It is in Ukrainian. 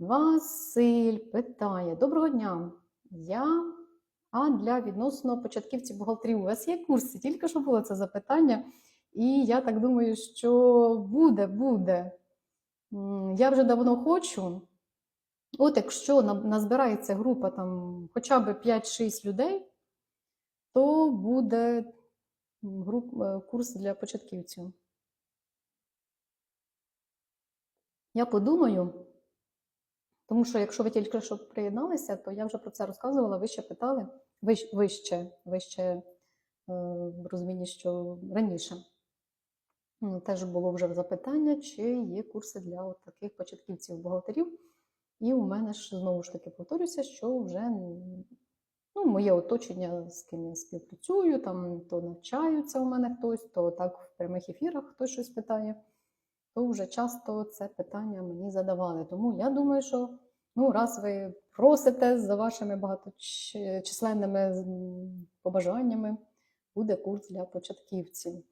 Василь питає: Доброго дня. Я а для відносно початківців бухгалтерів. У вас є курси? Тільки що було це запитання, і я так думаю, що буде, буде. Я вже давно хочу. От якщо назбирається група там хоча б 5-6 людей, то буде груп, е, курс для початківців. Я подумаю, тому що якщо ви тільки що приєдналися, то я вже про це розказувала, ви ще питали вищ- вище, вище е, в розумінні, що раніше. Теж було вже запитання, чи є курси для от таких початківців-бухгалтерів. І у мене ж знову ж таки повторюся, що вже ну, моє оточення, з ким я співпрацюю, там то навчаються у мене хтось, то так в прямих ефірах хтось щось питає, то вже часто це питання мені задавали. Тому я думаю, що ну, раз ви просите за вашими багаточисленними побажаннями, буде курс для початківців.